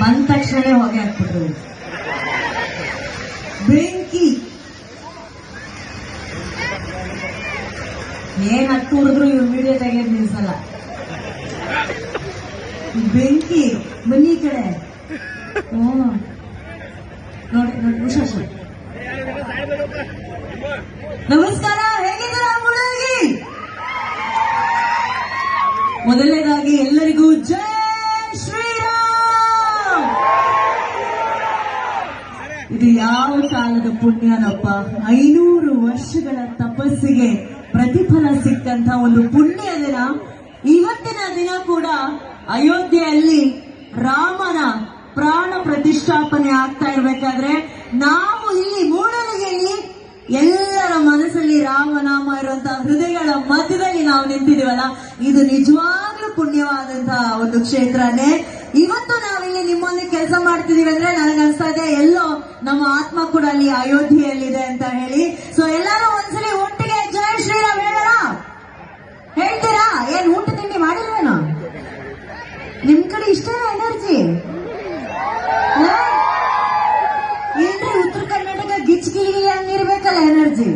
ಅದು ಬೆಂಕಿ. ಏನ್ ಹತ್ತು ಹುಡುಗರು ಇವ್ರು ವಿಡಿಯೋ ತೆಗೆಯೋದು ನಿಲ್ಸಲ್ಲ. ಬೆಂಕಿ, ಬನ್ನಿ ಕಡೆ. ಹ್ಮ್. ನೋಡಿ ನೋಡಿ ಸರ್ ನಮಸ್ಕಾರ, ಹೇಗಿದ್ದೀರಾ ಮೊದಲನೇದಾಗಿ ಎಲ್ಲರಿಗೂ ಜೈ ಶ್ರೀರಾಮ್ ಇದು ಯಾವ ಕಾಲದ ಪುಣ್ಯನಪ್ಪ? ಐನೂರು ವರ್ಷಗಳ ತಪಸ್ಸಿಗೆ ಪ್ರತಿಫಲ ಸಿಕ್ಕಂತ ಒಂದು ಪುಣ್ಯ ದಿನ. ಇವತ್ತಿನ ದಿನ ಕೂಡ ಅಯೋಧ್ಯೆಯಲ್ಲಿ ರಾಮನ ಪ್ರಾಣ ಪ್ರತಿಷ್ಠಾಪನೆ ಆಗ್ತಾ ಇರ್ಬೇಕಾದ್ರೆ ನಾವು ಇಲ್ಲಿ ಮೂಡಲಗಿಯಲ್ಲಿ ಎಲ್ಲರ ಮನಸ್ಸಲ್ಲಿ ರಾಮನಾಮ ಇರುವಂತಹ ಹೃದಯಗಳ ಮಧ್ಯದಲ್ಲಿ ನಾವು ನಿಂತಿದೀವಲ್ಲ ಇದು ನಿಜವಾಗ್ಲೂ ಪುಣ್ಯವಾದಂತಹ ಒಂದು ಕ್ಷೇತ್ರನೇ. ಇವತ್ತು ನಾವಿಲ್ಲಿ ನಿಮ್ಮೊಂದು ಕೆಲಸ ಮಾಡ್ತಿದೀವಿ ಅಂದ್ರೆ ನನಗೆ ಅನ್ಸ್ತಾ ಇದೆ, ಎಲ್ಲೋ ನಮ್ಮ ಆತ್ಮ ಕೂಡ ಅಲ್ಲಿ ಅಯೋಧ್ಯೆಯಲ್ಲಿದೆ ಅಂತ ಹೇಳಿ. ಸೊ ಎಲ್ಲರೂ ಒಂದ್ಸಲಿ ಒಟ್ಟಿಗೆ ಜಯ ಶ್ರೀರಾಮ್ ಹೇಳೋಣ. ಹೇಳ್ತೀರಾ? ಏನ್ ಊಟ ತಿಂಡಿ ಮಾಡಿಲ್ವೇನೋ? ನಿಮ್ ಕಡೆ ಇಷ್ಟೇನ ಎನರ್ಜಿ? ಏನ್ರಿ ಉತ್ತರ ಕರ್ನಾಟಕ ಗಿಚ್ ಹಂಗಿರ್ಬೇಕಲ್ಲ ಎನರ್ಜಿ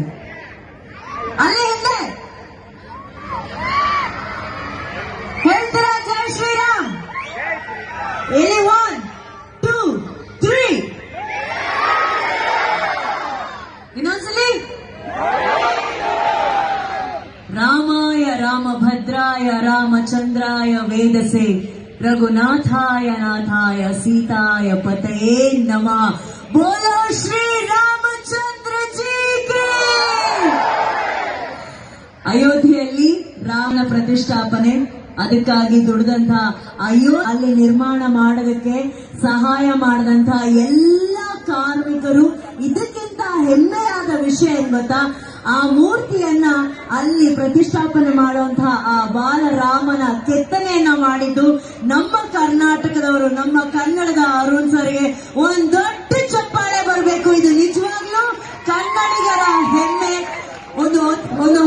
ಅಲ್ಲೇ ಹಿಂದೆ ಹೇಳ್ತೀರಾ ಜೈ ಶ್ರೀರಾಮ್ ಇಲ್ಲಿ ಒನ್ ಟೂ ತ್ರೀ ಇನ್ನೊಂದ್ಸಲಿ ರಾಮಾಯ ರಾಮಭದ್ರಾಯ ರಾಮಚಂದ್ರಾಯ ವೇದಸೆ. ರಘುನಾಥಾಯ ನಾಥಾಯ ಸೀತಾಯ ಪತಯೇ ನಮ. ಬೋಲೋ ಶ್ರೀ ರಾಮಚಂದ್ರ ಅಯೋಧ್ಯೆಯಲ್ಲಿ ರಾಮನ ಪ್ರತಿಷ್ಠಾಪನೆ, ಅದಕ್ಕಾಗಿ ದುಡಿದಂತ ಅಯ್ಯೋ, ಅಲ್ಲಿ ನಿರ್ಮಾಣ ಮಾಡೋದಕ್ಕೆ ಸಹಾಯ ಮಾಡಿದಂತ ಎಲ್ಲ ಕಾರ್ಮಿಕರು ಇದಕ್ಕಿಂತ ಹೆಮ್ಮೆಯಾದ ವಿಷಯ ಏನ್ ಗೊತ್ತಾ? ಆ ಮೂರ್ತಿಯನ್ನ ಅಲ್ಲಿ ಪ್ರತಿಷ್ಠಾಪನೆ ಮಾಡುವಂತಹ ಆ ಬಾಲರಾಮನ ಕೆತ್ತನೆಯನ್ನ ಮಾಡಿದ್ದು ನಮ್ಮ ಕರ್ನಾಟಕದವರು, ನಮ್ಮ ಕನ್ನಡದ ಅರುಣ್ ಸರ್ಗೆ ಒಂದ್ ದೊಡ್ಡ ಚಪ್ಪಾಳೆ ಬರಬೇಕು. ಇದು ನಿಜವಾಗ್ಲೂ ಕನ್ನಡಿಗರ ಹೆಮ್ಮೆ. ಒಂದು ಒಂದು